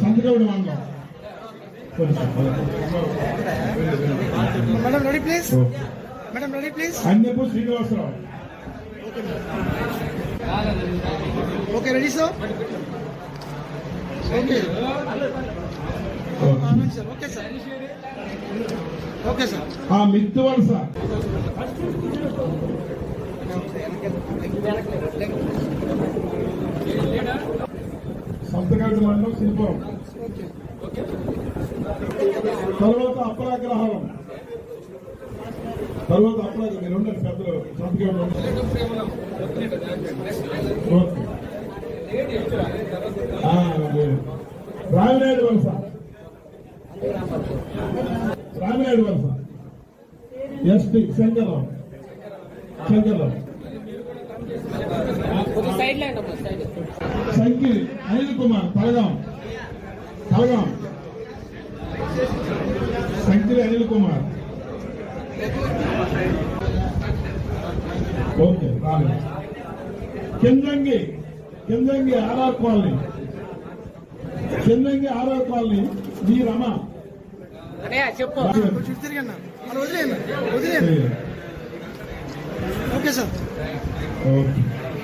సంతకవిడి మండలం. Madam ready please. Madam ready please Annepu Srinivasarao. Okay ready sir okay oh. Anand sir okay sir okay sir ఆ మిత్తు వలస సంతకవిడి మండలం శిల్పం. తర్వాత అప్పలాగ్రహారం తర్వాత అప్పలాగ్రహం. మీరు ఉండండి పెద్దలు సంతకవిడి Raminaidu Valasa Raminaidu Valasa ST Shankarrao. Shankarrao. Side line side. సంకి Anil Kumar Talagam Talagam Sankiri Anil Kumar. Okay రాలేదు. Kindangi Kindangi RR colony. Kindangi RR colony మీ రమ. చెప్పు. వదిలేయండి వదిలేయండి ఓకే సార్. ఓకే.